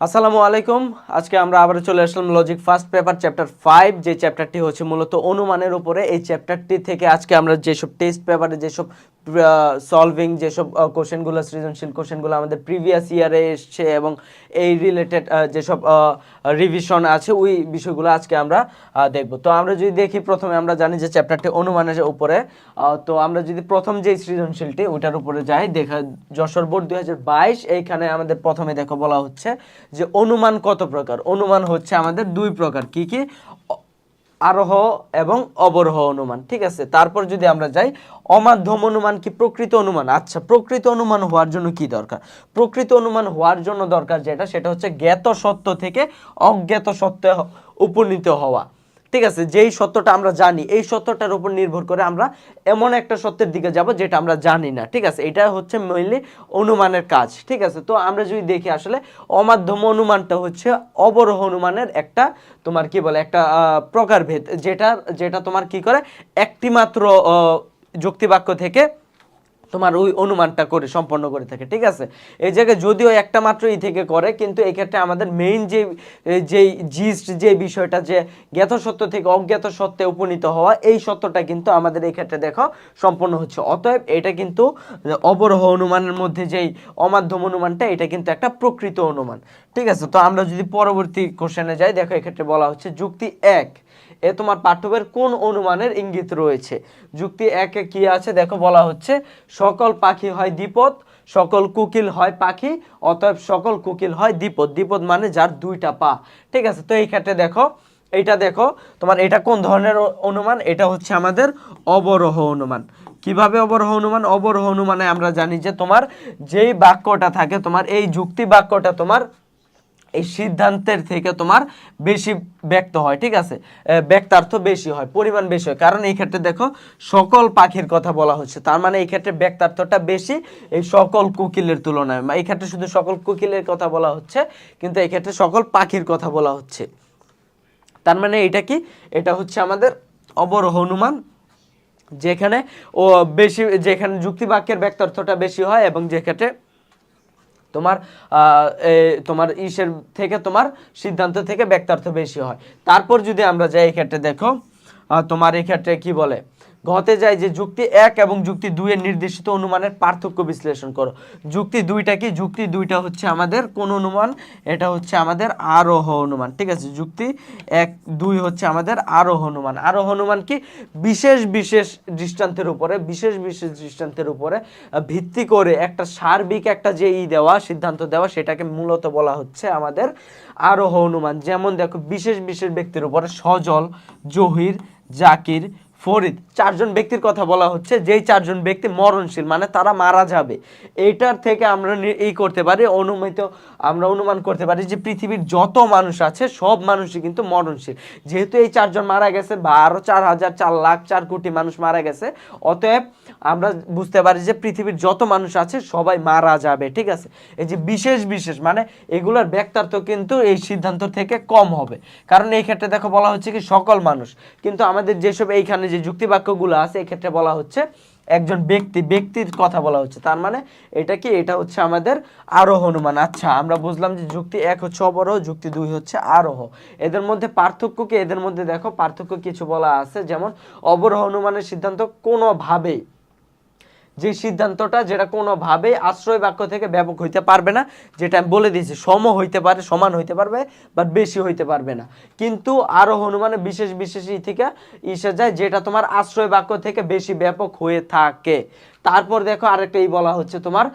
আসসালামু আলাইকুম। আজকে আমরা আবার চলে আসলাম logic first paper chapter five যে চ্যাপ্টারটি হচ্ছে মূলত অনুমানের উপরে। এই চ্যাপ্টারটি থেকে আজকে আমরা যেসব টেস্ট পেপারে যেসব সলভিং যেসব কোশ্চেনগুলো, সৃজনশীল কোশ্চেনগুলো আমাদের প্রিভিয়াস ইয়ারে এসছে এবং এই রিলেটেড যেসব রিভিশন আছে, ওই বিষয়গুলো আজকে আমরা দেখব। তো আমরা যদি দেখি প্রথমে, আমরা জানি যে চ্যাপ্টারটি অনুমানের উপরে তো আমরা যদি প্রথম যে সৃজনশীলটি ওটার উপরে যাই, দেখা, যশোর বোর্ড দুই হাজার বাইশ, এইখানে আমাদের প্রথমে দেখো বলা হচ্ছে যে অনুমান কত প্রকার? অনুমান হচ্ছে আমাদের দুই প্রকার, কি কি? আরোহ এবং অবরোহ অনুমান, ঠিক আছে? তারপর যদি আমরা যাই, অমাধ্যম অনুমান কি প্রকৃত অনুমান? আচ্ছা প্রকৃত অনুমান হওয়ার জন্য কি দরকার? প্রকৃত অনুমান হওয়ার জন্য দরকার যেটা, সেটা হচ্ছে জ্ঞাত সত্য থেকে অজ্ঞাত সত্য উপনীত হওয়া। ঠিক আছে, যেই সত্যটা আমরা জানি, এই সত্যটার উপর নির্ভর করে আমরা এমন একটা সত্যের দিকে যাব যেটা আমরা জানি না, ঠিক আছে? এটা হচ্ছে মেইনলি অনুমানের কাজ, ঠিক আছে? তো আমরা যদি দেখি আসলে অমাধ্যম অনুমানটা হচ্ছে অবরোহ অনুমানের একটা তোমার কি বলে, একটা প্রকারভেদ, যেটা যেটা তোমার কি করে? একটি মাত্র যুক্তিবাক্য থেকে তোমার ওই অনুমানটা করে, সম্পন্ন করে থাকে, ঠিক আছে? এই জায়গায় যদিও একটা মাত্র ই থেকে করে, কিন্তু এক্ষেত্রে আমাদের মেইন যে যেই জিস্ট যে বিষয়টা যে জ্ঞাত সত্য থেকে অজ্ঞাত সত্যে উপনীত হওয়া, এই সত্যটা কিন্তু আমাদের এই ক্ষেত্রে দেখো সম্পন্ন হচ্ছে। অতএব এটা কিন্তু অবরোহ অনুমানের মধ্যে যেই অমাধ্যম অনুমানটা, এটা কিন্তু একটা প্রকৃত অনুমান, ঠিক আছে? তো আমরা যদি পরবর্তী কোশ্চেনে যাই, দেখো এক্ষেত্রে বলা হচ্ছে যুক্তি এক। এ তোমার পাঠ্যবের কোন অনুমানের ইঙ্গিত রয়েছে? যুক্তি একে কি আছে? দেখো, বলা হচ্ছে, সকল পাখি হয় দ্বিপদ, সকল কুকিল হয় পাখি, অতএব সকল কুকিল হয় দ্বিপদ। দ্বিপদ মানে যার দুইটা পা। ঠিক আছে, তো এই ক্ষেত্রে দেখো এটা দেখো, তোমার এটা কোন ধরনের অনুমান? এটা হচ্ছে আমাদের অবরোহ অনুমান। কীভাবে অবরোহ অনুমান? অবরোহ অনুমানে আমরা জানি যে তোমার যেই বাক্যটা থাকে, তোমার এই যুক্তি বাক্যটা তোমার এই সিদ্ধান্তের থেকে তোমার বেশি ব্যক্ত হয়, ঠিক আছে? ব্যক্তার্থ বেশি হয়, পরিমাণ বেশি হয়। কারণ এই ক্ষেত্রে দেখো, সকল পাখির কথা বলা হচ্ছে। তার মানে এই ক্ষেত্রে ব্যক্তার্থটা বেশি এই সকল কোকিলের তুলনায়। এই ক্ষেত্রে শুধু সকল কোকিলের কথা বলা হচ্ছে, কিন্তু এই ক্ষেত্রে সকল পাখির কথা বলা হচ্ছে। তার মানে এটা কি? এটা হচ্ছে আমাদের অবরোহ অনুমান, যেখানে ও বেশি, যেখানে যুক্তিবাক্যের ব্যক্তার্থটা বেশি হয় এবং যে ক্ষেত্রে তোমার তোমার ইসের থেকে তোমার সিদ্ধান্ত থেকে ব্যক্তার্থ বেশি হয়। তারপর যদি আমরা যাই এই ক্ষেত্রে দেখো তোমার এই ক্ষেত্রে কি বলে? ঘতে যায় যে যুক্তি এক এবং যুক্তি দুইয়ের নির্দেশিত অনুমানের পার্থক্য বিশ্লেষণ করো। যুক্তি দুইটা কি? যুক্তি দুইটা হচ্ছে আমাদের কোন অনুমান? এটা হচ্ছে আমাদের আরোহ অনুমান, ঠিক আছে? যুক্তি এক, দুই হচ্ছে আমাদের আরোহ অনুমান। আরোহ অনুমান কি? বিশেষ বিশেষ দৃষ্টান্তের উপরে, বিশেষ বিশেষ দৃষ্টান্তের উপরে ভিত্তি করে একটা সার্বিক একটা যে ই দেওয়া, সিদ্ধান্ত দেওয়া, সেটাকে মূলত বলা হচ্ছে আমাদের আরোহ অনুমান। যেমন দেখো, বিশেষ বিশেষ ব্যক্তির উপরে সজল, জহির, জাকির ফরিদ, চারজন ব্যক্তির কথা বলা হচ্ছে, যেই চারজন ব্যক্তি মরণশীল মানে তারা মারা যাবে। এইটার থেকে আমরা এই করতে পারি, অনুমিত আমরা অনুমান করতে পারি যে পৃথিবীর যত মানুষ আছে, সব মানুষই কিন্তু মরণশীল। যেহেতু এই চারজন মারা গেছে বা আরও চার হাজার, চার লাখ, চার কোটি মানুষ মারা গেছে, অতএব আমরা বুঝতে পারি যে পৃথিবীর যত মানুষ আছে, সবাই মারা যাবে, ঠিক আছে? এই যে বিশেষ বিশেষ মানে এগুলোর ব্যক্তার্থ কিন্তু এই সিদ্ধান্ত থেকে কম হবে। কারণ এই ক্ষেত্রে দেখো বলা হচ্ছে কি, সকল মানুষ। কিন্তু আমাদের যেসব এইখানে যে যুক্তিবাক্যগুলো আছে, এক্ষেত্রে ক্ষেত্রে বলা হচ্ছে একজন ব্যক্তি, ব্যক্তির কথা বলা হচ্ছে। তার মানে এটা কি? এটা হচ্ছে আমাদের আরোহ অনুমান। আচ্ছা আমরা বুঝলাম যে যুক্তি এক হচ্ছে অবরোহ, যুক্তি দুই হচ্ছে আরোহ। এদের মধ্যে পার্থক্য কি? এদের মধ্যে দেখো, পার্থক্য কিছু বলা আছে, যেমন অবরোহ অনুমানের সিদ্ধান্ত কোনোভাবেই যে সিদ্ধান্তটা যেটা কোনোভাবেই আশ্রয় বাক্য থেকে ব্যাপক হইতে পারবে না, যেটা আমি বলে দিয়েছি, সম হইতে পারে, সমান হইতে পারবে বা বেশি হইতে পারবে না। কিন্তু আরও হনুমানে বিশেষ বিশেষ ই থেকে ইসে যায় যেটা তোমার আশ্রয় বাক্য থেকে বেশি ব্যাপক হয়ে থাকে। তারপর দেখো আরেকটা এই বলা হচ্ছে তোমার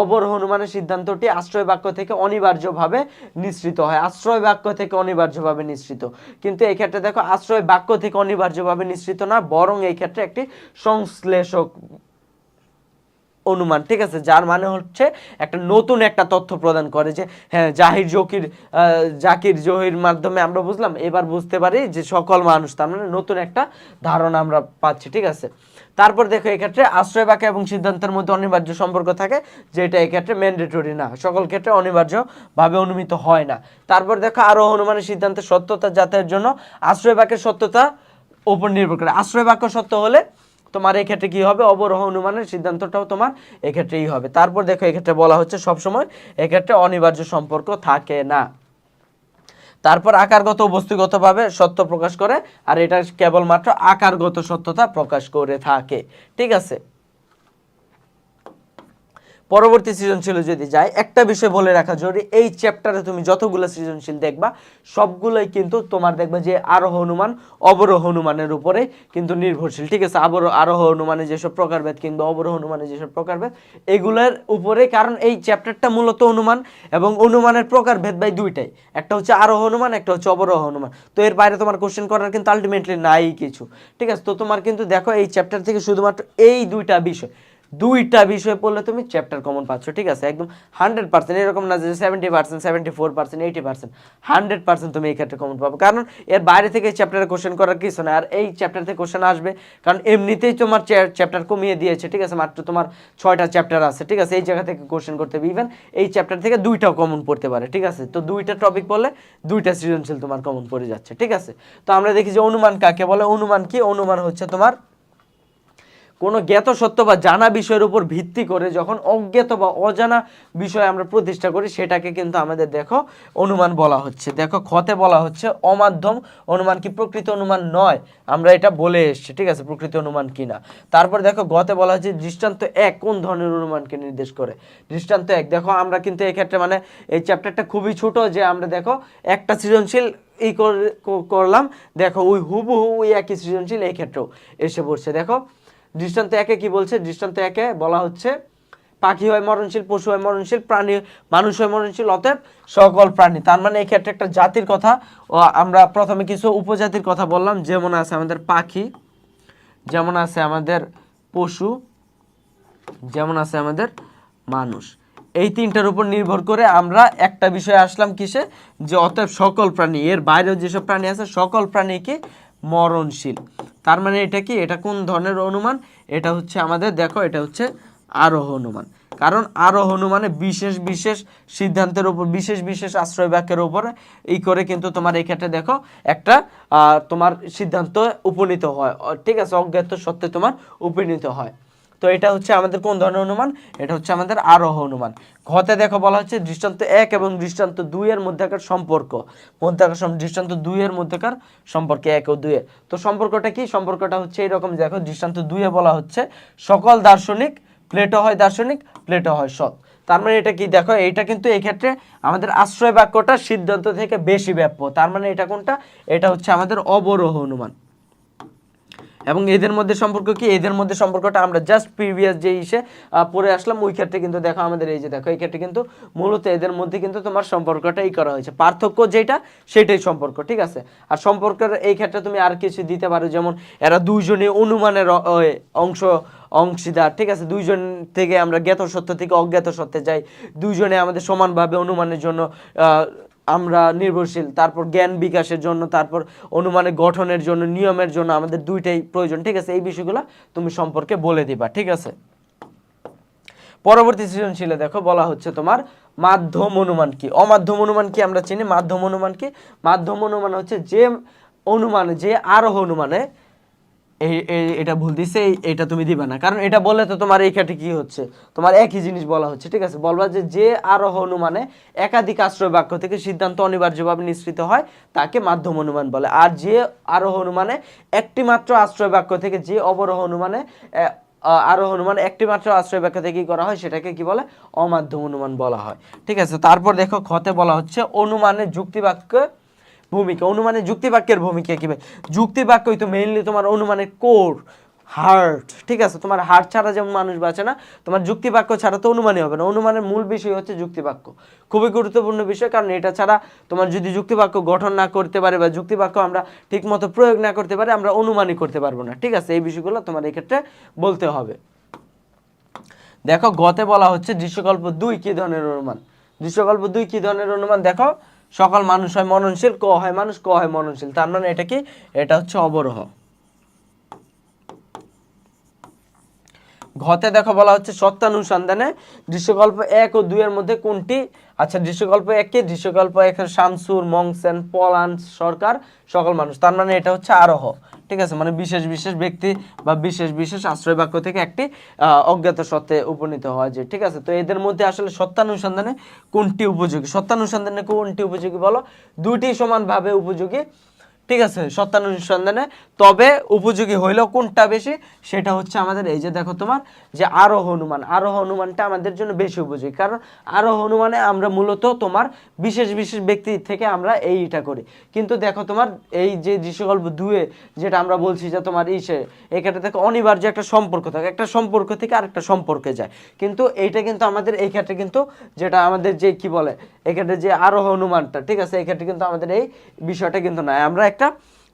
অবর হনুমানের সিদ্ধান্তটি আশ্রয় বাক্য থেকে অনিবার্যভাবে নিঃসৃত হয়। আশ্রয় বাক্য থেকে অনিবার্যভাবে নিঃসৃত। কিন্তু এই ক্ষেত্রে দেখো, আশ্রয় বাক্য থেকে অনিবার্যভাবে নিঃসৃত না, বরং এই ক্ষেত্রে একটি সংশ্লেষক অনুমান, ঠিক আছে? যার মানে হচ্ছে একটা নতুন একটা তথ্য প্রদান করে যে হ্যাঁ জাহির জকির জাকির জহির মাধ্যমে আমরা বুঝলাম, এবার বুঝতে পারি যে সকল মানুষ, তার মানে নতুন একটা ধারণা আমরা পাচ্ছি, ঠিক আছে? তারপর দেখো, এক্ষেত্রে আশ্রয় বাক্য এবং সিদ্ধান্তের মধ্যে অনিবার্য সম্পর্ক থাকে, যেটা এক্ষেত্রে ম্যান্ডেটরি না। সকল ক্ষেত্রে অনিবার্যভাবে অনুমিত হয় না। তারপর দেখো আরও অনুমানের সিদ্ধান্তের সত্যতা যাতায়াতের জন্য আশ্রয় বাক্যের সত্যতা ওপর নির্ভর করে। আশ্রয় বাক্য সত্য হলে তোমার এক্ষেত্রে কি হবে? অবরোহ অনুমানের সিদ্ধান্তটাও তোমার এক্ষেত্রেই হবে। তারপর দেখো, এক্ষেত্রে বলা হচ্ছে সবসময় এক্ষেত্রে অনিবার্য সম্পর্ক থাকে না। তারপর আকারগত বস্তুগতভাবে সত্য প্রকাশ করে, আর এটা কেবলমাত্র আকারগত সত্যতা প্রকাশ করে থাকে। ঠিক আছে? পরবর্তী সৃজনশীল যদি যায়, একটা বিষয় বলে রাখা জরুরি, এই চ্যাপ্টারে তুমি যতগুলো সৃজনশীল দেখবা, সবগুলোই কিন্তু তোমার দেখবে যে আরোহ অনুমান, অবরোহ অনুমানের উপরে কিন্তু নির্ভরশীল। ঠিক আছে আবর আরোহ অনুমানে যেসব প্রকারভেদ কিংবা অবরোহ অনুমানে যেসব প্রকারভেদ এগুলোর উপরে, কারণ এই চ্যাপ্টারটা মূলত অনুমান এবং অনুমানের প্রকারভেদ বাই দুইটাই। একটা হচ্ছে আরোহ অনুমান, একটা হচ্ছে অবরোহ অনুমান। তো এর বাইরে তোমার কোশ্চেন করার কিন্তু আলটিমেটলি নাই কিছু। ঠিক আছে, তো তোমার কিন্তু দেখো এই চ্যাপ্টার থেকে শুধুমাত্র এই দুইটা বিষয়। দুইটা বিষয় পড়লে তুমি চ্যাপ্টার কমন পাচ্ছ, ঠিক আছে? একদম হান্ড্রেড পার্সেন্ট এরকম না যে seventy percent seventy four percent eighty percent hundred percent তুমি এই ক্ষেত্রে কমন পাবো। কারণ এর বাইরে থেকে চ্যাপ্টারে কোশ্চেন করার কিছু না, আর এই চ্যাপ্টার থেকে কোশ্চেন আসবে, কারণ এমনিতেই তোমার চ্যাপ্টার কমিয়ে দিয়েছে, ঠিক আছে? মাত্র তোমার ছয়টা চ্যাপ্টার আছে, ঠিক আছে? এই জায়গা থেকে কোশ্চেন করতে হবে ইভেন এই চ্যাপ্টার থেকে দুইটাও কমন পড়তে পারে, ঠিক আছে? তো দুইটা টপিক বললে দুইটা সৃজনশীল তোমার কমন পড়ে যাচ্ছে, ঠিক আছে? তো আমরা দেখি যে অনুমান কাকে বলে? অনুমান কি? অনুমান হচ্ছে তোমার কোনো জ্ঞাত সত্য বা জানা বিষয়ের উপর ভিত্তি করে যখন অজ্ঞাত বা অজানা বিষয় আমরা প্রতিষ্ঠা করি, সেটাকে কিন্তু আমাদের দেখো অনুমান বলা হচ্ছে। দেখো ক্ষতে বলা হচ্ছে অমাধ্যম। অনুমান কি প্রকৃত অনুমান নয়? আমরা এটা বলে এসছি, ঠিক আছে? প্রকৃত অনুমান কি না? তারপর দেখো গতে বলা হচ্ছে দৃষ্টান্ত এক কোন ধরনের অনুমানকে নির্দেশ করে? দৃষ্টান্ত এক। দেখো আমরা কিন্তু এক্ষেত্রে মানে এই চ্যাপ্টারটা খুবই ছোট যে আমরা দেখো একটা সৃজনশীল ই করে- করলাম। দেখো ওই হুবহু ওই একই সৃজনশীল এই ক্ষেত্রেও এসে পড়ছে। দেখো দৃষ্টান্ত একে কি বলছে? দৃষ্টান্ত একে বলা হচ্ছে, পাখি হয় মরণশীল, পশু হয় মরণশীল, প্রাণী, মানুষ হয় মরণশীল, অতএব সকল প্রাণী। তার মানে এই ক্ষেত্রে একটা জাতির কথা, ও আমরা প্রথমে কিছু উপজাতির কথা বললাম, যেমন আছে আমাদের পাখি, যেমন আছে আমাদের পশু, যেমন আছে আমাদের মানুষ। এই তিনটার উপর নির্ভর করে আমরা একটা বিষয়ে আসলাম কিসে? যে অতএব সকল প্রাণী, এর বাইরেও যেসব প্রাণী আছে, সকল প্রাণী কি? মরণশীল। তার মানে এটা কি? এটা কোন ধরনের অনুমান? এটা হচ্ছে আমাদের, দেখো, এটা হচ্ছে আরোহ অনুমান। কারণ আরোহ অনুমানে বিশেষ বিশেষ সিদ্ধান্তের উপর, বিশেষ বিশেষ আশ্রয় বাক্যের উপরে এই করে কিন্তু তোমার এই ক্ষেত্রে দেখো একটা তোমার সিদ্ধান্ত উপনীত হয়। ঠিক আছে, অজ্ঞাত সত্ত্বে তোমার উপনীত হয়। তো এটা হচ্ছে আমাদের কোন ধরনের অনুমান? এটা হচ্ছে আমাদের আরোহ অনুমান। ঘতে দেখো বলা হচ্ছে দৃষ্টান্ত এক এবং দৃষ্টান্ত দুইয়ের মধ্যেকার সম্পর্ক। মধ্যকার দৃষ্টান্ত দুইয়ের মধ্যকার সম্পর্ক, এক ও দুইয়ের তো সম্পর্কটা কি? সম্পর্কটা হচ্ছে এরকম দেখো দৃষ্টান্ত দুইয়ে বলা হচ্ছে, সকল দার্শনিক, প্লেটো হয় দার্শনিক, প্লেটো হয় সৎ। তার মানে এটা কি? দেখো এটা কিন্তু এই ক্ষেত্রে আমাদের আশ্রয় বাক্যটা সিদ্ধান্ত থেকে বেশি ব্যাপ্য। তার মানে এটা কোনটা? এটা হচ্ছে আমাদের অবরোহ অনুমান। এবং এদের মধ্যে সম্পর্ক কি? এদের মধ্যে সম্পর্কটা আমরা জাস্ট প্রিভিয়াস যে ইসে পড়ে আসলাম, ওই ক্ষেত্রে কিন্তু দেখো আমাদের এই যে দেখো, এই ক্ষেত্রে কিন্তু মূলত এদের মধ্যে কিন্তু তোমার সম্পর্কটাই করা হয়েছে। পার্থক্য যেটা, সেটাই সম্পর্ক, ঠিক আছে? আর সম্পর্কের এই ক্ষেত্রে তুমি আর কিছু দিতে পারো, যেমন এরা দুইজনে অনুমানের অংশ, অংশীদার, ঠিক আছে? দুইজন থেকে আমরা জ্ঞাত সত্য থেকে অজ্ঞাত সত্যে যাই, দুইজনে আমাদের সমানভাবে অনুমানের জন্য আমরা নির্ভরশীল, তারপর জ্ঞান বিকাশের জন্য, তারপর অনুমানের গঠনের জন্য, নিয়মের জন্য আমাদের দুইটাই প্রয়োজন, ঠিক আছে? এই বিষয়গুলো তুমি সম্পর্কে বলে দিবা, ঠিক আছে? পরবর্তী সৃজনশীলে দেখো, বলা হচ্ছে তোমার মাধ্যম অনুমান কি? অমাধ্যম অনুমান কি আমরা চিনি? মাধ্যম অনুমান কি? মাধ্যম অনুমান হচ্ছে যে অনুমানে, যে আরোহ অনুমানে এটা ভুল দিছে এটা তুমি দিবে না। কারণ এটা বললে তো তোমার এই ক্ষেত্রে কি হচ্ছে? তোমার একই জিনিস বলা হচ্ছে, ঠিক আছে? বলবা যে যে আরোহ অনুমানে একাধিক আশ্রয় বাক্য থেকে সিদ্ধান্ত অনিবার্যভাবে নিঃসৃত হয়, তাকে মাধ্যম অনুমান বলে। আর যে আরোহ অনুমানে একটি মাত্র আশ্রয় বাক্য থেকে যে অবরোহ অনুমানে আরোহ অনুমান একটি মাত্র আশ্রয় ব্যাখ্যা থেকে কি করা হয়, সেটাকে কি বলে? অমাধ্যম অনুমান বলা হয়। ঠিক আছে? তারপর দেখো খতে বলা হচ্ছে অনুমানের যুক্তিবাক্য ভূমিকা, অনুমানের যুক্তিবাক্যের ভূমিকা ভাই? যুক্তিবাক্যই তো মেইনলি তোমার অনুমানের কোর হার্ট ঠিক আছে? তোমার হার্ট ছাড়া যেমন মানুষ বাঁচে না, তোমার যুক্তিবাক্য ছাড়া তো অনুমানই হবে না। অনুমানের মূল বিষয় হচ্ছে যুক্তিবাক্য। খুবই গুরুত্বপূর্ণ বিষয়, কারণ এটা ছাড়া তোমার যদি যুক্তিবাক্য গঠন না করতে পারে বা যুক্তিবাক্য আমরা ঠিকমতো প্রয়োগ না করতে পারি, আমরা অনুমানই করতে পারব না, ঠিক আছে? এই বিষয়গুলো তোমার এই ক্ষেত্রে বলতে হবে। দেখো, গতে বলা হচ্ছে দৃশ্যকল্প দুই, কি ধরনের অনুমান? দৃশ্যকল্প দুই, কি ধরনের অনুমান? দেখো সকল মানুষ হয় মননশীল, ক হয় মানুষ, ক হয় মননশীল। তার মানে এটা কি? এটা হচ্ছে অবরোহ। ঘতে দেখো বলা হচ্ছে সত্যানুসন্ধানে দৃশ্যকল্প এক ও দুইয়ের মধ্যে কোনটি? আচ্ছা দৃশ্যকল্প এক কি? দৃশ্যকল্প এক শামসুর, মংসেন, পলান, সরকার, সকল মানুষ। তার মানে এটা হচ্ছে আরোহ। ঠিক আছে? মানে বিশেষ বিশেষ ব্যক্তি বা বিশেষ বিশেষ আশ্রয় বাক্য থেকে একটি অজ্ঞাত সত্ত্বে উপনীত হওয়া যায়, ঠিক আছে? তো এদের মধ্যে আসলে সত্যানুসন্ধানে কোনটি উপযোগী? সত্যানুসন্ধানে কোনটি উপযোগী বলো? দুটি সমানভাবে উপযোগী। ঠিক আছে সত্যানুসন্ধানে তবে উপযোগী হইলেও কোনটা বেশি? সেটা হচ্ছে আমাদের এই যে দেখো তোমার, যে আরও হনুমান আরও হনুমানটা আমাদের জন্য বেশি উপযোগী। কারণ আরও হনুমানে আমরা মূলত তোমার বিশেষ বিশেষ ব্যক্তি থেকে আমরা এইটা করি। কিন্তু দেখো তোমার, এই যে দৃশ্যকল্প দুয়ে যেটা আমরা বলছি যে তোমার ইসে, এখানে থেকে অনিবার্য একটা সম্পর্ক থাকে। একটা সম্পর্ক থেকে আরেকটা সম্পর্কে যায়। কিন্তু এইটা কিন্তু আমাদের, এই ক্ষেত্রে কিন্তু যেটা আমাদের যে কি বলে, এখানে যে আরও হনুমানটা ঠিক আছে, এই ক্ষেত্রে কিন্তু আমাদের এই বিষয়টা কিন্তু নয় আমরা একটা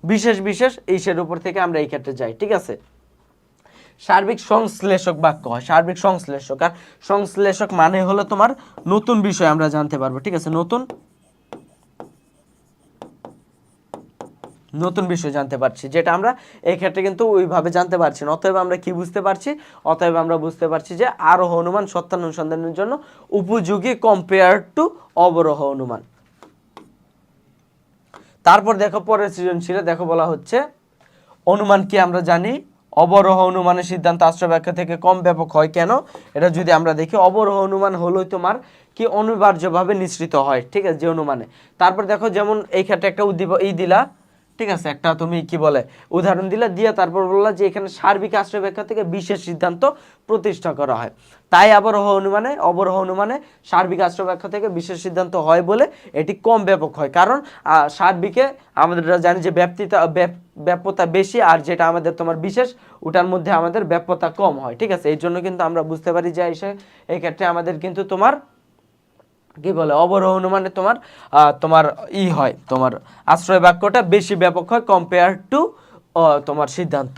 বিশেষ বিশেষ ইসের উপর থেকে আমরা এই ক্ষেত্রে যাই, ঠিক আছে? সার্বিক সংশ্লেষক বাক্য হয়, সার্বিক সংশ্লেষক। আর সংশ্লেষক মানে হলো তোমার নতুন বিষয় আমরা জানতে পারব, ঠিক আছে? নতুন নতুন বিষয় জানতে পারছি, যেটা আমরা এই ক্ষেত্রে কিন্তু ওইভাবে জানতে পারছি না। অতএব আমরা কি বুঝতে পারছি? অতএব আমরা বুঝতে পারছি যে আরোহ অনুমান সত্যানুসন্ধানের জন্য উপযোগী কম্পেয়ার টু অবরোহ অনুমান। তারপর দেখো পরের সৃজনশীলে দেখো বলা হচ্ছে, অনুমান কি আমরা জানি? অবরোহ অনুমানের সিদ্ধান্ত আশ্রয় ব্যাখ্যা থেকে কম ব্যাপক হয় কেন? এটা যদি আমরা দেখি, অবরোহ অনুমান হলোই তোমার কি অনিবার্যভাবে নিঃসৃত হয়, ঠিক আছে, যে অনুমানে। তারপর দেখো যেমন এই ক্ষেত্রে একটা উদ্দীপ ই দিলা ঠিক আছে, একটা তুমি কি বলে, উদাহরণ দিলা, দিয়ে তারপর বললা যে এখানে সার্বিক আশ্রয় ব্যাখ্যা থেকে বিশেষ সিদ্ধান্ত প্রতিষ্ঠা করা হয়। তাই অবরোহ অনুমানে, অবরহ অনুমানে সার্বিক আশ্রয় ব্যাখ্যা থেকে বিশেষ সিদ্ধান্ত হয় বলে এটি কম ব্যাপক হয়। কারণ সার্বিকে আমাদের জানি যে ব্যাপ্তিতা, ব্যাপ- ব্যাপ্যতা বেশি আর যেটা আমাদের তোমার বিশেষ, ওটার মধ্যে আমাদের ব্যাপ্যতা কম হয়। ঠিক আছে, এই জন্য কিন্তু আমরা বুঝতে পারি যে এসে এই ক্ষেত্রে আমাদের কিন্তু তোমার কি বলে, অবরোহণ মানে তোমার তোমার ই হয়, তোমার আশ্রয় বাক্যটা বেশি ব্যাপক হয় কম্পেয়ার টু তোমার সিদ্ধান্ত।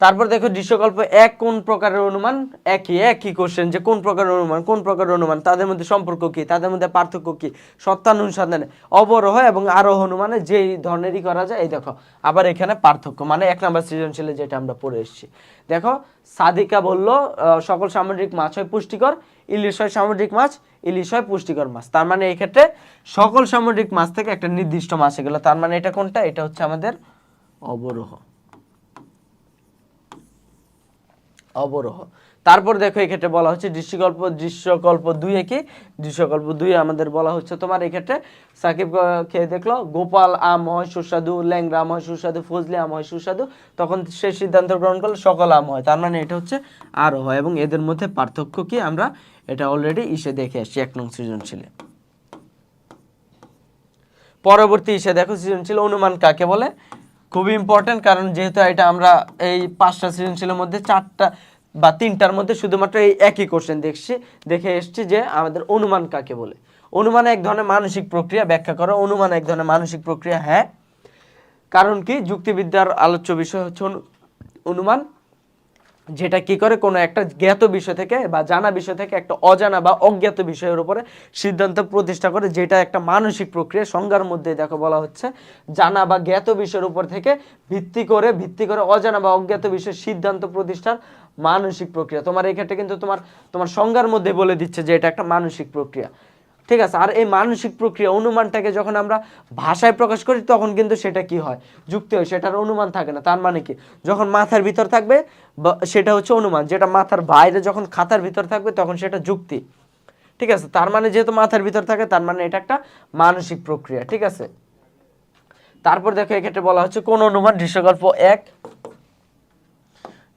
তারপর দেখো দৃশ্যকল্প এক, কোন প্রকারের অনুমান? একই একই কোশ্চেন যে কোন প্রকারের অনুমান, কোন প্রকারের অনুমান? তাদের মধ্যে সম্পর্ক কি? তাদের মধ্যে পার্থক্য কি? সত্যানুসন্ধানে অবরোহ এবং আরোহ অনুমানে যেই ধরনেরই করা যায়, এই দেখো। আবার এখানে পার্থক্য মানে এক নাম্বার সৃজনশীলে যেটা আমরা পড়ে এসেছি। দেখো, সাদিকা বলল সকল সামুদ্রিক মাছ হয় পুষ্টিকর, ইলিশ হয় সামুদ্রিক মাছ, ইলিশ হয় পুষ্টিকর মাছ। তার মানে এই ক্ষেত্রে সকল সামুদ্রিক মাছ থেকে একটা নির্দিষ্ট মাছ এগুলো। তার মানে এটা কোনটা? এটা হচ্ছে আমাদের অবরোহ। অবরোহ। তারপর দেখো এক্ষেত্রে বলা হচ্ছে দৃশ্যকল্প দৃশ্যকল্প দুইয়ে কি দৃশ্যকল্প দুইয়ে আমাদের বলা হচ্ছে তোমার এক্ষেত্রে সাকিব খেয়ে দেখল? গোপাল আম হয় সুস্বাদু ল্যাংরা আম হয় সুস্বাদু, ফজলি আম হয় সুস্বাদু। তখন সে সিদ্ধান্ত গ্রহণ করল সকল আম হয় তার মানে এটা হচ্ছে আরও হয় এবং এদের মধ্যে পার্থক্য কি? আমরা এটা অলরেডি ইসে দেখে আসছি। এক নং সৃজনশীলে। পরবর্তী ইসে দেখো সৃজনশীল অনুমান কাকে বলে? খুবই ইম্পর্টেন্ট কারণ যেহেতু এটা আমরা এই পাঁচটা সৃজনশীলের মধ্যে চারটা বা তিনটার মধ্যে শুধুমাত্র এই একই কোশ্চেন দেখছি, দেখে এসছি যে আমাদের অনুমান কাকে বলে। অনুমান এক ধরনের মানসিক প্রক্রিয়া, ব্যাখ্যা করো, অনুমান এক ধরনের মানসিক প্রক্রিয়া হ্যাঁ। কারণ কি? যুক্তিবিদ্যার আলোচ্য বিষয় হচ্ছে অনুমান। যেটা কি করে? কোনো একটা জ্ঞাত বিষয় থেকে বা জানা বিষয় থেকে একটা অজানা বা অজ্ঞাত বিষয়ের উপরে সিদ্ধান্ত প্রতিষ্ঠা করে, যেটা একটা মানসিক প্রক্রিয়া। সংজ্ঞার মধ্যে দেখো বলা হচ্ছে, জানা বা জ্ঞাত বিষয়ের উপর থেকে ভিত্তি করে ভিত্তি করে অজানা বা অজ্ঞাত বিষয়ের সিদ্ধান্ত প্রতিষ্ঠার মানসিক প্রক্রিয়া। তোমার এই ক্ষেত্রে কিন্তু তোমার তোমার সংজ্ঞার মধ্যে বলে দিচ্ছে যে এটা একটা মানসিক প্রক্রিয়া। ঠিক আছে? আর এই মানসিক প্রক্রিয়া, অনুমানটাকে যখন আমরা ভাষায় প্রকাশ করি, তখন কিন্তু সেটা কি হয়? যুক্তি হয়, সেটার অনুমান থাকে না। তার মানে কি? যখন মাথার ভিতর থাকবে সেটা হচ্ছে অনুমান। যেটা মাথার বাইরে যখন খাতার ভিতর থাকবে, তখন সেটা যুক্তি। ঠিক আছে? তার মানে যেহেতু মাথার ভিতর থাকে, তার মানে এটা একটা মানসিক প্রক্রিয়া। ঠিক আছে? তারপর দেখো, এক্ষেত্রে বলা হচ্ছে কোন অনুমান দৃশ্যকল্প এক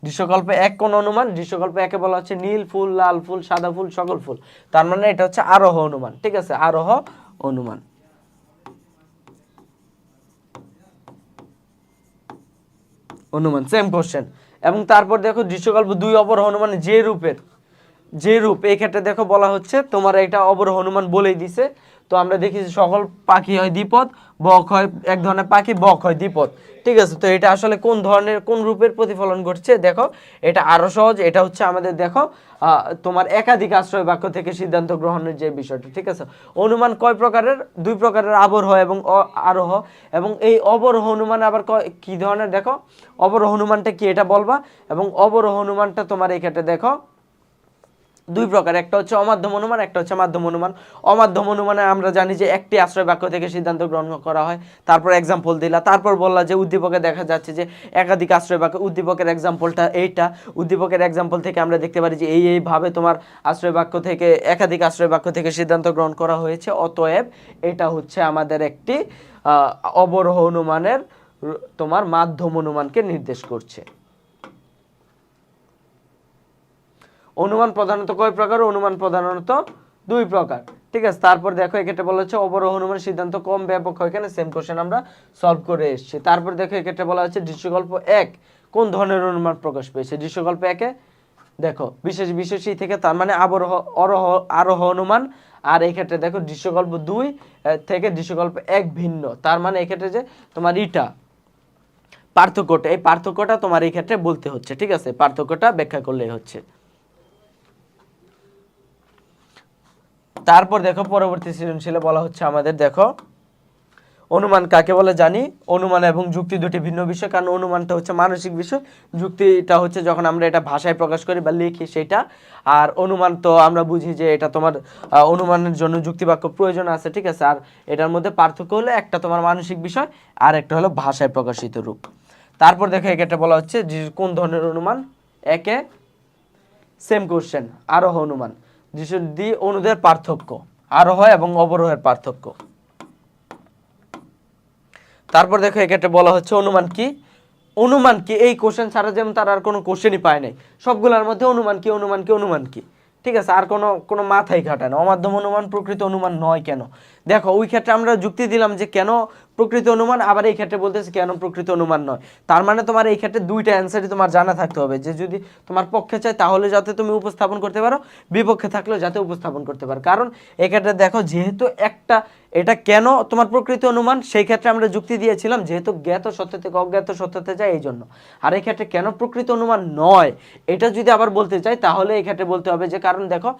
দৃশ্যকল্প এক কোন অনুমান, দৃশ্যকল্প একে বলা হচ্ছে নীল ফুল, লাল ফুল, সাদা ফুল, সকল ফুল। তার মানে এটা হচ্ছে আরোহ অনুমান, ঠিক আছে? আরোহ অনুমান। অনুমান সেম কোশ্চেন এবং তারপর দেখো দৃশ্যকল্প দুই অপর হনুমান যে রূপের, যে রূপ, এই ক্ষেত্রে দেখো বলা হচ্ছে তোমার এটা অবর হনুমান বলেই দিছে। তো আমরা দেখি সকল পাখি হয় দ্বিপদ, বক হয়, এক ধরনের পাখি, বক হয় দ্বিপদ। ঠিক আছে, তো এটা আসলে কোন ধরনের, কোন রূপের প্রতিফলন ঘটছে? দেখো, এটা আরও সহজ, এটা হচ্ছে আমাদের, দেখো তোমার একাধিক আশ্রয় বাক্য থেকে সিদ্ধান্ত গ্রহণের যে বিষয়টা, ঠিক আছে? অনুমান কয় প্রকারের? দুই প্রকারের আবরহ এবং আরোহ। এবং এই অবরোহ অনুমান আবার কি ধরনের? দেখো, অবরোহ অনুমানটা কি এটা বলবা? এবং অবরোহ অনুমানটা তোমার এই ক্ষেত্রে দেখো দুই প্রকার, একটা হচ্ছে অমাধ্যম অনুমান, একটা হচ্ছে মাধ্যম অনুমান। অমাধ্যম অনুমানে আমরা জানি যে একটি আশ্রয় বাক্য থেকে সিদ্ধান্ত গ্রহণ করা হয়। তারপর এক্সাম্পল দিলা। তারপর বললা যে উদ্দীপকে দেখা যাচ্ছে যে একাধিক আশ্রয় বাক্য, উদ্দীপকের এক্সাম্পলটা এইটা। উদ্দীপকের এক্সাম্পল থেকে আমরা দেখতে পারি যে এই, এইভাবে তোমার আশ্রয় বাক্য থেকে, একাধিক আশ্রয় বাক্য থেকে সিদ্ধান্ত গ্রহণ করা হয়েছে। অতএব এটা হচ্ছে আমাদের একটি অবরোহ অনুমানের, তোমার মাধ্যম অনুমানকে নির্দেশ করছে। অনুমান প্রধানত কয় প্রকার? অনুমান প্রধানত দুই প্রকার। ঠিক আছে, তারপর দেখো, এক্ষেত্রে বলা হচ্ছে অবরোহ অনুমান সিদ্ধান্ত কম ব্যাপক হয় এখানে সেম কোশ্চেন আমরা সলভ করে এসেছি। তারপর দেখো, এক্ষেত্রে বলা হচ্ছে দৃশ্যকল্প এক, কোন ধরনের অনুমান প্রকাশ পেয়েছে? দৃশ্যকল্প একে, দেখো, বিশেষ বিশেষী থেকে তার মানে আবরোহ, অরোহ, আরোহ অনুমান, আর এই ক্ষেত্রে দেখো দৃশ্যকল্প দুই থেকে দৃশ্যকল্প এক ভিন্ন। তার মানে এক্ষেত্রে যে তোমার ইটা, পার্থক্যটা, এই পার্থক্যটা তোমার এই ক্ষেত্রে বলতে হচ্ছে। ঠিক আছে, পার্থক্যটা ব্যাখ্যা করলেই হচ্ছে। তারপর দেখো পরবর্তী সৃজনশীলে বলা হচ্ছে আমাদের, দেখো, অনুমান কাকে বলে জানি? অনুমান এবং যুক্তি দুটি ভিন্ন বিষয়, কারণ অনুমানটা হচ্ছে মানসিক বিষয়। যুক্তিটা হচ্ছে যখন আমরা এটা ভাষায় প্রকাশ করি বা লিখি সেটা, আর অনুমান তো আমরা বুঝি যে এটা তোমার অনুমানের জন্য যুক্তি বাক্য প্রয়োজন আছে, ঠিক আছে? আর এটার মধ্যে পার্থক্য হলো একটা তোমার মানসিক বিষয়, আর একটা হলো ভাষায় প্রকাশিত রূপ। তারপর দেখো এক্ষেত্রে বলা হচ্ছে যে কোন ধরনের অনুমান? একে সেম কোশ্চেন আরোহ অনুমান। দ্বি অনুদের পার্থক্য আরোহ এবং অবরোহের পার্থক্য। তারপর দেখো এক্ষেত্রে বলা হচ্ছে অনুমান কি? অনুমান কি? এই কোশ্চেন ছাড়া যেমন তার আর কোনো কোশ্চেনই পায় নাই। সবগুলোর মধ্যে অনুমান কি অনুমান কি অনুমান কি? ঠিক আছে, আর কোনো কোনো মাথায় ঘাটায় না। অমাধ্যম অনুমান প্রকৃত অনুমান নয় কেন? দেখো, ওই ক্ষেত্রে আমরা যুক্তি দিলাম যে কেন প্রকৃত অনুমান, আবার এই ক্ষেত্রে বলতেছে কেন প্রকৃত অনুমান নয়। তার মানে তোমার এই ক্ষেত্রে দুইটা অ্যান্সারই তোমার জানা থাকতে হবে, যে যদি তোমার পক্ষে চায় তাহলে যাতে তুমি উপস্থাপন করতে পারো, বিপক্ষে থাকলেও যাতে উপস্থাপন করতে পারো। কারণ এক্ষেত্রে দেখো, যেহেতু একটা, এটা কেন তোমার প্রকৃত অনুমান, সেই ক্ষেত্রে আমরা যুক্তি দিয়েছিলাম, যেহেতু জ্ঞাত সত্য থেকে অজ্ঞাত সত্যতে যায় এই জন্য আর এই ক্ষেত্রে কেন প্রকৃত অনুমান নয়, এটা যদি আবার বলতে চাই, তাহলে এই ক্ষেত্রে বলতে হবে যে, কারণ দেখো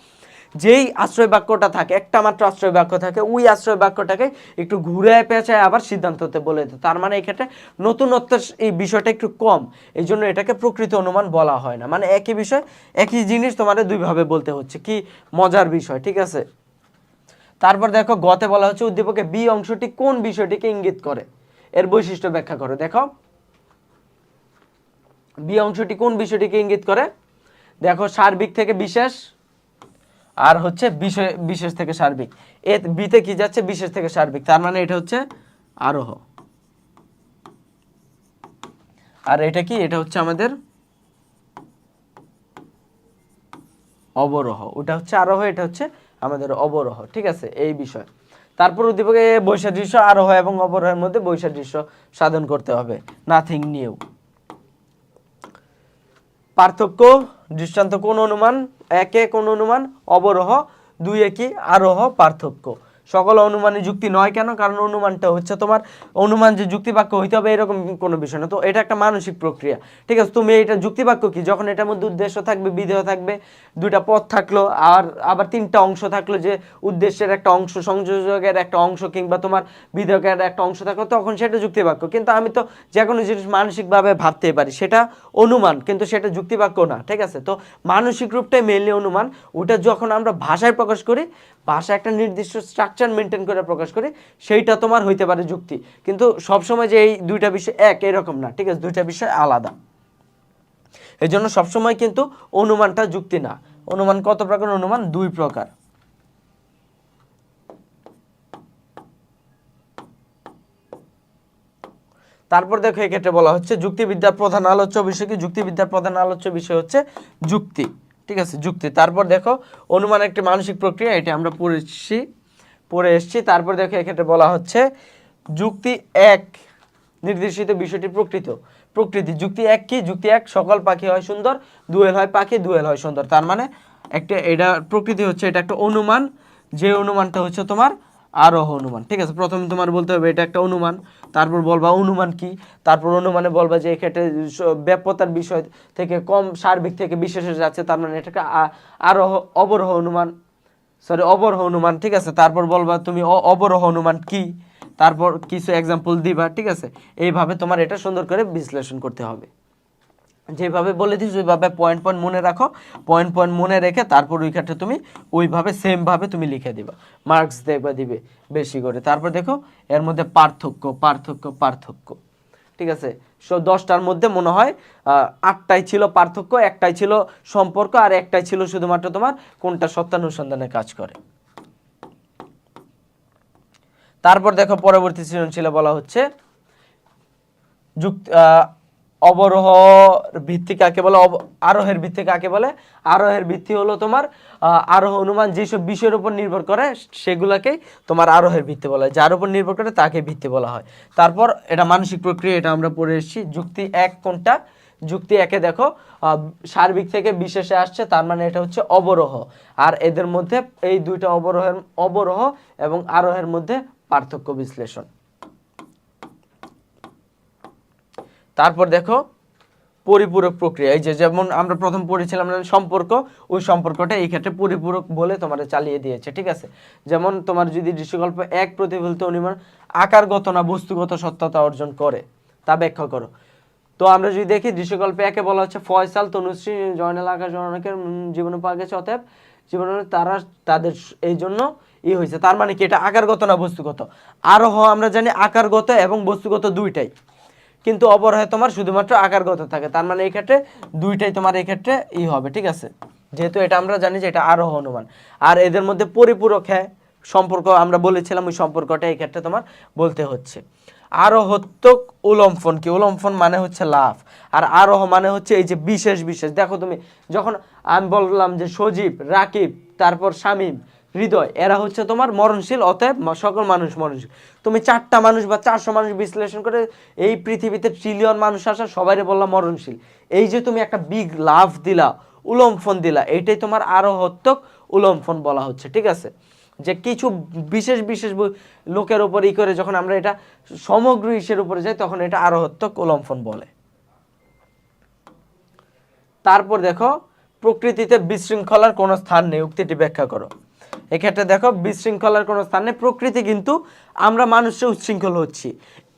যেই আশ্রয় বাক্যটা থাকে, একটা মাত্র আশ্রয় বাক্য থাকে, ওই আশ্রয় বাক্যটাকে একটু ঘুরে পেঁচায় আবার সিদ্ধান্ততে বলে দিত। তার মানে এক্ষেত্রে ক্ষেত্রে নতুনত্বের এই বিষয়টা একটু কম। এই জন্য এটাকে প্রকৃত অনুমান বলা হয় না। মানে একই বিষয়, একই জিনিস তোমাদের দুইভাবে বলতে হচ্ছে। কি মজার বিষয়, ঠিক আছে? তারপর দেখো, গতে বলা হচ্ছে উদ্দীপকে বি অংশটি কোন বিষয়টিকে ইঙ্গিত করে? এর বৈশিষ্ট্য ব্যাখ্যা করো। দেখো, বি অংশটি কোন বিষয়টিকে ইঙ্গিত করে? দেখো, সার্বিক থেকে বিশেষ আর হচ্ছে বিশেষ থেকে সার্বিক। এ, বিতে কি যাচ্ছে? বিশেষ থেকে সার্বিক। তার মানে এটা হচ্ছে আরোহ। আর এটা কি? এটা হচ্ছে আমাদের অবরোহ। ওটা হচ্ছে আরোহ, এটা হচ্ছে আমাদের অবরোহ। ঠিক আছে? এই বিষয়। তারপর উদ্দীপকে বৈসাদৃশ্য, আরোহ এবং অবরোহের মধ্যে বৈসাদৃশ্য সাধন করতে হবে। নাথিং নিউ পার্থক্য দৃষ্টান্ত কোন অনুমান? একে কোন অনুমান? অবরোহ। দুই একই আরোহ পার্থক্য। সকল অনুমানে যুক্তি নয় কেন? কারণ অনুমানটা হচ্ছে তোমার, অনুমান যে যুক্তিবাক্য হইতে হবে এরকম কোনো বিষয় না। তো এটা একটা মানসিক প্রক্রিয়া। ঠিক আছে, তুমি এটা যুক্তিবাক্য কি? যখন এটার মধ্যে উদ্দেশ্য থাকবে, বিধেয় থাকবে, দুইটা পথ থাকল, আর আবার তিনটা অংশ থাকল যে উদ্দেশ্যের একটা অংশ, সংযোজকের একটা অংশ কিংবা তোমার বিধেয়কের একটা অংশ থাকল, তখন সেটা যুক্তিবাক্য। কিন্তু আমি তো যে কোনো জিনিস মানসিকভাবে ভাবতে পারি, সেটা অনুমান, কিন্তু সেটা যুক্তিবাক্য না। ঠিক আছে, তো মানসিক রূপটাই মেনলি অনুমান। ওটা যখন আমরা ভাষায় প্রকাশ করি ভাষা একটা নির্দিষ্ট স্ট্রাকচার মেনটেন করে প্রকাশ করি, সেইটা তোমার হইতে পারে যুক্তি। কিন্তু সবসময় যে এই দুইটা বিষয় এক, এরকম না, ঠিক আছে? দুইটা বিষয় আলাদা। এই জন্য সবসময় কিন্তু অনুমানটা যুক্তি না। অনুমান কত প্রকার অনুমান? দুই প্রকার। তারপর দেখো এক্ষেত্রে বলা হচ্ছে যুক্তিবিদ্যার প্রধান আলোচ্য বিষয় কি? যুক্তিবিদ্যার প্রধান আলোচ্য বিষয় হচ্ছে যুক্তি। ঠিক আছে, যুক্তি। তারপর দেখো, অনুমান একটি মানসিক প্রক্রিয়া, এটা আমরা পড়েছি পড়ে এসছি। তারপর দেখো, এক্ষেত্রে বলা হচ্ছে, যুক্তি এক, নির্দেশিত বিষয়টি প্রকৃত। প্রকৃতি, যুক্তি এক কি? যুক্তি এক, সকল পাখি হয় সুন্দর, দুয়েল হয় পাখি, দুয়েল হয় সুন্দর। তার মানে একটা, এটা প্রকৃতি হচ্ছে, এটা একটা অনুমান, যে অনুমানটা হচ্ছে তোমার আরোহ অনুমান। ঠিক আছে, প্রথমে তোমার বলতে হবে এটা একটা অনুমান, তারপর বলবা অনুমান কি, তারপর অনুমানে বলবা যে এক্ষেত্রে ব্যাপ্যতার বিষয় থেকে কম সার্বিক থেকে বিশেষে যাচ্ছে, তার মানে এটাকে আরোহ, অবরোহ অনুমান সরি অবরোহ অনুমান, ঠিক আছে, তারপর বলবা তুমি অবরোহ অনুমান কি, তারপর কিছু এক্সাম্পল দিবা, ঠিক আছে, এইভাবে তোমার এটা সুন্দর করে বিশ্লেষণ করতে হবে। যেভাবে বলে দিস, ওইভাবে পয়েন্ট পয়েন্ট মনে রাখো। পয়েন্ট পয়েন্ট মনে রেখে তারপর ক্ষেত্রে তুমি ওইভাবে সেমভাবে তুমি লিখে দিবা। মার্কস দেখবা দিবে বেশি করে। তারপর দেখো, এর মধ্যে পার্থক্য পার্থক্য পার্থক্য। ঠিক আছে? সো দশটার মধ্যে মনে হয় আটটাই ছিল পার্থক্য, একটাই ছিল সম্পর্ক, আর একটাই ছিল শুধুমাত্র তোমার কোনটা সত্যানুসন্ধানে কাজ করে। তারপর দেখো, পরবর্তী সৃজনশীলে বলা হচ্ছে, যুক্ত আহ, অবরোহ ভিত্তি কাকে বলে? আরোহের ভিত্তি কাকে বলে? আরোহের ভিত্তি হলো তোমার আরোহ অনুমান যেসব বিষয়ের উপর নির্ভর করে সেগুলাকেই তোমার আরোহের ভিত্তি বলা হয়। যার উপর নির্ভর করে তাকে ভিত্তি বলা হয়। তারপর এটা মানসিক প্রক্রিয়া এটা আমরা পড়ে এসেছি। যুক্তি এক কোনটা? যুক্তি একে দেখো সার্বিক থেকে বিশেষে আসছে তার মানে এটা হচ্ছে অবরোহ। আর এদের মধ্যে এই দুইটা অবরোহের অবরোহ এবং আরোহের মধ্যে পার্থক্য বিশ্লেষণ। তারপর দেখো পরিপূরক প্রক্রিয়া। এই যে যেমন আমরা প্রথম পড়েছিলাম সম্পর্ক, ওই সম্পর্কটা এই ক্ষেত্রে পরিপূরক বলে তোমার চালিয়ে দিয়েছে, ঠিক আছে? যেমন তোমার যদি দৃশ্যকল্প এক প্রতিফলিত অনুমান আকারগত না বস্তুগত সত্যতা অর্জন করে, তা ব্যাখ্যা করো। তো আমরা যদি দেখি দৃশ্যকল্পে একে বলা হচ্ছে ফয়সাল, তনুশ্রী, জয়নাল আকাশ জনকের জীবনে পাওয়া গেছে, অতএব জীবনে তারা তাদের এই জন্য ই হয়েছে। তার মানে কি? এটা আকারগত না বস্তুগত? আরোহ আমরা জানি আকারগত এবং বস্তুগত দুইটাই। কিন্তু অপরাহে তোমার শুধুমাত্র আকারগত থাকে। তার মানে এই ক্ষেত্রে দুইটাই তোমার এই ক্ষেত্রে ই হবে, ঠিক আছে? যেহেতু এটা আমরা জানি যে এটা আরোহ অনুমান। আর এদের মধ্যে পরিপূরক হ্যাঁ সম্পর্ক আমরা বলেছিলাম, ওই সম্পর্কটা এই ক্ষেত্রে তোমার বলতে হচ্ছে। আরোহত্বক উলম্ফন কি? উলম্ফন মানে হচ্ছে লাভ আর আরোহ মানে হচ্ছে এই যে বিশেষ বিশেষ। দেখো তুমি, যখন আমি বললাম যে সজীব, রাকিব, তারপর শামীম হৃদয়, এরা হচ্ছে তোমার মরণশীল, অতএব সকল মানুষ মরণশীল। তুমি চারটা মানুষ বা চারশো মানুষ বিশ্লেষণ করে এই পৃথিবীতে ট্রিলিয়ন মানুষ আসা সবাই বললাম মরণশীল। এই যে তুমি একটা বিগ লাভ দিলা উলম্ফন দিলা এইটাই তোমার আরোহত্বক উলম্ফন বলা হচ্ছে, ঠিক আছে? যে কিছু বিশেষ বিশেষ লোকের উপর ই করে যখন আমরা এটা সমগ্র ইসের উপরে যাই, তখন এটা আরোহত্বক উলম্ফন বলে। তারপর দেখো, প্রকৃতিতে বিশৃঙ্খলার কোনো স্থান নেই, উক্তিটি ব্যাখ্যা করো। এক্ষেত্রে দেখো বিশৃঙ্খলার কোনো স্থান প্রকৃতি কিন্তু আমরা মানুষে উচ্ছৃঙ্খল হচ্ছি।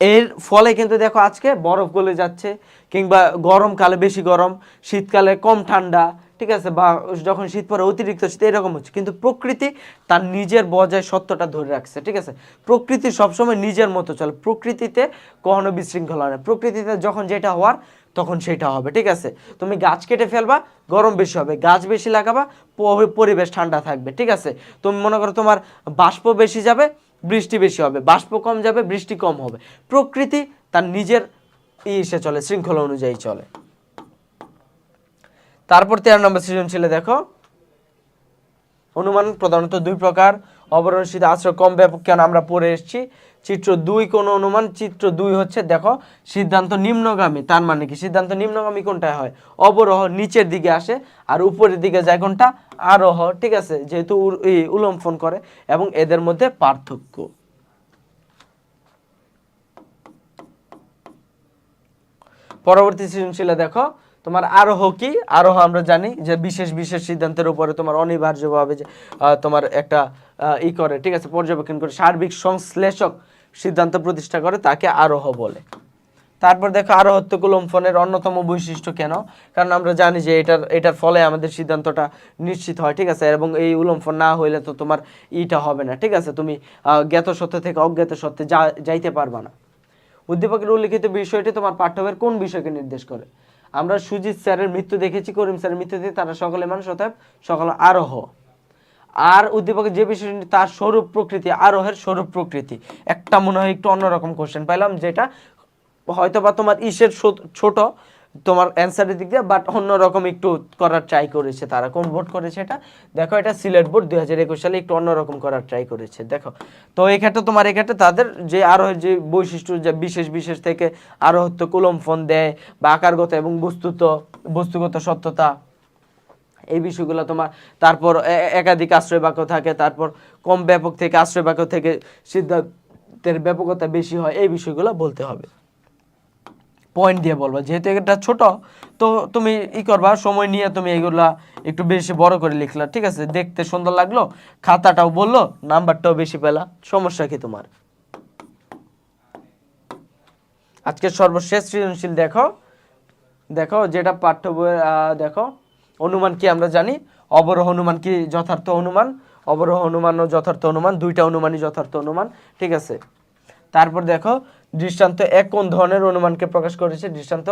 এর ফলে কিন্তু দেখো আজকে বরফ গলে যাচ্ছে কিংবা গরমকালে বেশি গরম, শীতকালে কম ঠান্ডা, ঠিক আছে? বা যখন শীত পরে অতিরিক্ত শীত, এরকম হচ্ছে। কিন্তু প্রকৃতি তার নিজের বজায় সত্যটা ধরে রাখছে, ঠিক আছে? প্রকৃতি সবসময় নিজের মতো চলে। প্রকৃতিতে কখনো বিশৃঙ্খলা নেই। প্রকৃতিতে যখন যেটা হওয়ার তখন সেটা হবে, ঠিক আছে? তুমি গাছ কেটে ফেলবা, গরম বেশি হবে, গাছ বেশি লাগাবা পরিবেশ ঠান্ডা থাকবে, ঠিক আছে? তুমি মনে করো তোমার বাষ্প বেশি যাবে, বৃষ্টি বেশি হবে, বাষ্প কম যাবে, বৃষ্টি কম হবে। প্রকৃতি তার নিজের ইসে চলে, শৃঙ্খলা অনুযায়ী চলে। তারপর তেরো নম্বর সৃজনশীলে দেখো, অনুমান প্রধানত দুই প্রকার। অবরণশীল আশ্রয় কম ব্যাপক, কেন আমরা পড়ে এসেছি? চিত্র দুই কোন অনুমান? চিত্র দুই হচ্ছে, দেখো, সিদ্ধান্ত নিম্নগামী, তার মানে কি? সিদ্ধান্ত নিম্নগামী কোনটায় হয়? অবরোহ নিচের দিকে আসে আর উপরের দিকে যায় কোনটা? আরোহ, ঠিক আছে? যেহেতু উলম্ফন করে এবং এদের মধ্যে পার্থক্য। পরবর্তী সৃজনশীলে দেখো, তোমার আরোহ কি? আরোহ আমরা জানি যে বিশেষ বিশেষ সিদ্ধান্তের উপরে তোমার অনিবার্যভাবে যে তোমার একটা ই করে, ঠিক আছে, পর্যবেক্ষণ করে, সার্বিক সংশ্লেষক সিদ্ধান্ত প্রতিষ্ঠা করে, তাকে আরোহ বলে। তারপর দেখো আরোহত্ব কুলম্ফনের অন্যতম বৈশিষ্ট্য কেন? কারণ আমরা জানি যে এটার এটার ফলে আমাদের সিদ্ধান্তটা নিশ্চিত হয়, ঠিক আছে? এবং এই উলম্ফন না হইলে তো তোমার ইটা হবে না, ঠিক আছে? তুমি জ্ঞাত সত্য থেকে অজ্ঞাত সত্যে যা, যাইতে পারবা না। উদ্দীপকের উল্লিখিত বিষয়টি তোমার পাঠ্যবের কোন বিষয়কে নির্দেশ করে? আমরা সুজিত স্যারের মৃত্যু দেখেছি, করিম স্যারের মৃত্যু দেখে তারা সকলে মানুষ, অতএব সকলে আরোহ। আর উদ্দীপকের যে বিষয়টি তার স্বরূপ প্রকৃতি, আরোহের স্বরূপ প্রকৃতি, একটা মনে হয় একটু অন্যরকম কোশ্চেন পাইলাম, যেটা হয়তো বা তোমার ইসের ছোট তোমার অ্যান্সারের দিক দিয়ে বাট অন্যরকম একটু করার ট্রাই করেছে তারা। কোন বোর্ড করেছে এটা? দেখো, এটা সিলেট বোর্ড দুই হাজার একুশ সালে একটু অন্যরকম করার ট্রাই করেছে, দেখো। তো এই ক্ষেত্রে তোমার এক্ষেত্রে তাদের যে আরও যে বৈশিষ্ট্য, যে বিশেষ বিশেষ থেকে আরও হয়তো কুলম্ফন দেয় বা আকারগত এবং বস্তুত, বস্তুগত সত্যতা এই বিষয়গুলো তোমার তারপর একাধিক আশ্রয় বাক্য থাকে তারপর কম ব্যাপক থেকে আশ্রয় বাক্য থেকে সিদ্ধান্তের ব্যাপকতা বেশি হয় এই বিষয়গুলো বলতে হবে। পয়েন্ট দিয়ে বলবা যেহেতু এটা ছোট তো তুমি ই করবা সময় নিয়ে তুমি এগুলা একটু বেশি বড় করে লিখলা ঠিক আছে? দেখতে সুন্দর লাগল খাতাটাও বলল নাম্বারটাও বেশি পেলা সমস্যা কি তোমার? আজকের সর্বশেষ সৃজনশীল দেখো দেখো যেটা পাঠ্য আহ, দেখো অনুমান কি আমরা জানি? অবরোহ অনুমান কি যথার্থ অনুমান? অবরোহ অনুমান ও যথার্থ অনুমান, দুইটা অনুমানই যথার্থ অনুমান, ঠিক আছে? তারপর দেখো, দৃষ্টান্ত এক কোন ধরনের অনুমানকে প্রকাশ করেছে? দৃষ্টান্ত,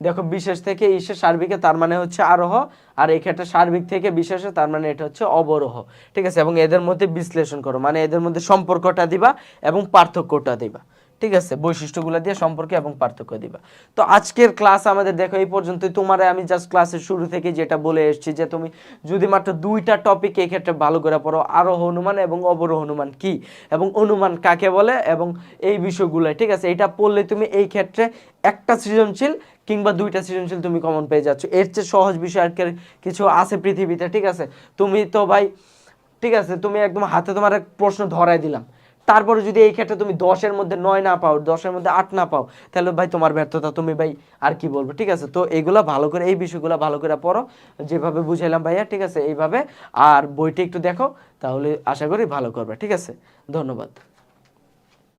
দেখো, বিশেষ থেকে ইসে সার্বিকে, তার মানে হচ্ছে আরোহ, আর এই ক্ষেত্রে সার্বিক থেকে বিশেষে, তার মানে এটা হচ্ছে অবরোহ, ঠিক আছে? এবং এদের মধ্যে বিশ্লেষণ করো মানে এদের মধ্যে সম্পর্কটা দিবা এবং পার্থক্যটা দিবা ঠিক আছে, বৈশিষ্ট্যগুলো দিয়ে সম্পর্কে এবং পার্থক্য দিবা। তো আজকের ক্লাস আমাদের দেখো, এই পর্যন্তই। তোমার আমি জাস্ট ক্লাসের শুরু থেকে যেটা বলে এসেছি যে তুমি যদি মাত্র দুইটা টপিক এই ক্ষেত্রে ভালো করে পড়ো, আরোহ অনুমান এবং অবরোহ অনুমান কি? এবং অনুমান কাকে বলে? এবং এই বিষয়গুলো ঠিক আছে? এটা পড়লে তুমি এই ক্ষেত্রে একটা সৃজনশীল কিংবা দুইটা সৃজনশীল তুমি কমন পেয়ে যাচ্ছ। এর চেয়ে সহজ বিষয় আর কিছু আছে পৃথিবীতে, ঠিক আছে? তুমি তো ভাই, ঠিক আছে? তুমি একদম হাতে তোমার এক প্রশ্ন ধরাই দিলাম। তারপরে যদি এই ক্ষেত্রে তুমি দশের মধ্যে নয় না পাও, দশের মধ্যে আট না পাও, তাহলে ভাই তোমার ব্যর্থতা তুমি ভাই আর কি বলব? ঠিক আছে? তো এগুলো ভালো করে, এই বিষয়গুলো ভালো করে পড়ো, যেভাবে বুঝাইলাম ভাইয়া, ঠিক আছে? এইভাবে। আর বইটি একটু দেখো, তাহলে আশা করি ভালো করবে, ঠিক আছে? ধন্যবাদ।